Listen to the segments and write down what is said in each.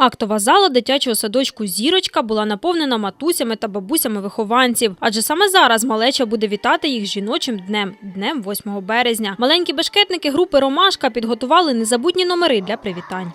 Актова зала дитячого садочку Зірочка була наповнена матусями та бабусями вихованців, адже саме зараз малеча буде вітати їх жіночим днем, днем 8 березня. Маленькі бешкетники групи Ромашка підготували незабутні номери для привітань.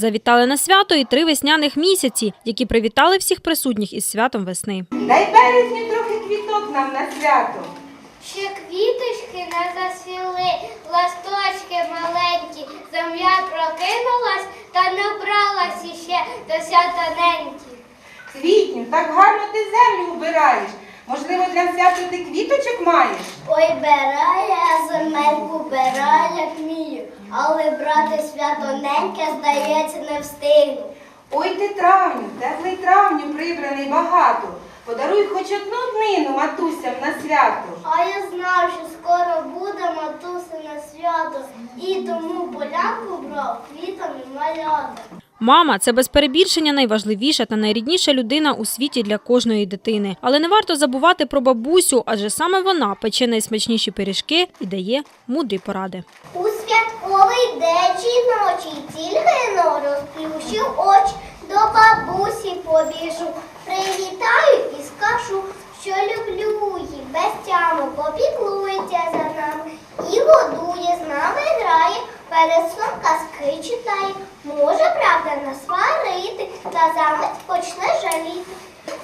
Завітали на свято і три весняних місяці, які привітали всіх присутніх із святом весни. Дай березню трохи квіток нам на свято. Ще квіточки не засвіли, ласточки маленькі, земля прокинулась та набралась іще до свята неньки. Квітню, так гарно ти землю убираєш. Можливо, для свята ти квіточок маєш? Ой, я земельку, бере, як вмію, але брати свято неньке, здається, не встигну. Ой ти травню, теплий травню прибраний багато. Подаруй хоч одну днину матусям на свято. А я знав, що скоро буде матусине свято, і тому полянку брав квітами малята. Мама це без перебільшення найважливіша та найрідніша людина у світі для кожної дитини. Але не варто забувати про бабусю, адже саме вона пече найсмачніші пиріжки і дає мудрі поради. У святковий день жіночий тільки но розплющив очі, до бабусі побіжу. Привітаю і скажу, що люблю її без тями, попіклується за нами і годує, з нами грає, перед сном казки читає. Та замить почне жаліти.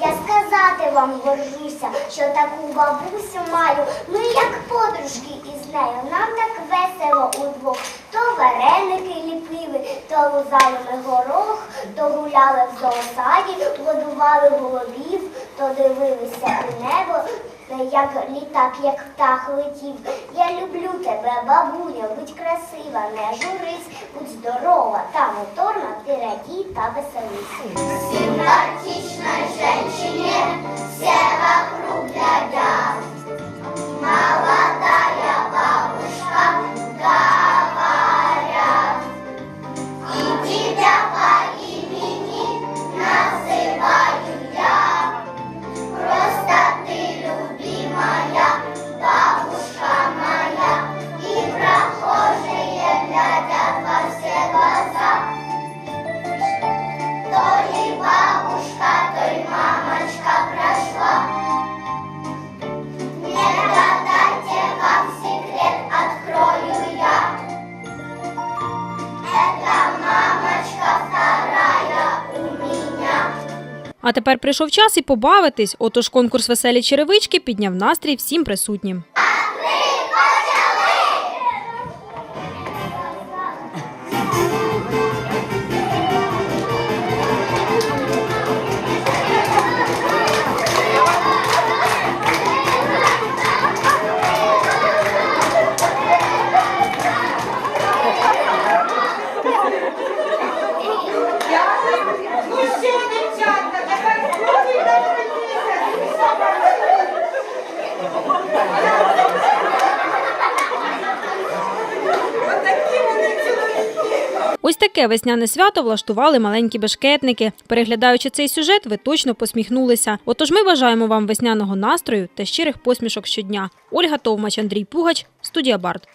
Я сказати вам горжуся, що таку бабусю маю. Ми як подружки із нею, нам так весело удвох. То вареники ліпили, то лузали ми горох, то гуляли в зоосаді, годували голубів, то дивилися у небо, як літак, як птах летів. Я люблю тебе, бабуня, будь красива, не журись, будь здорова та моторна, ти радій та веселись. Симпатична женщине все вокруг глядят. А тепер прийшов час і побавитись. Отож конкурс веселі черевички підняв настрій всім присутнім. Ось таке весняне свято влаштували маленькі бешкетники. Переглядаючи цей сюжет, ви точно посміхнулися. Отож, ми бажаємо вам весняного настрою та щирих посмішок щодня. Ольга Товмач, Андрій Пугач, студія Барт.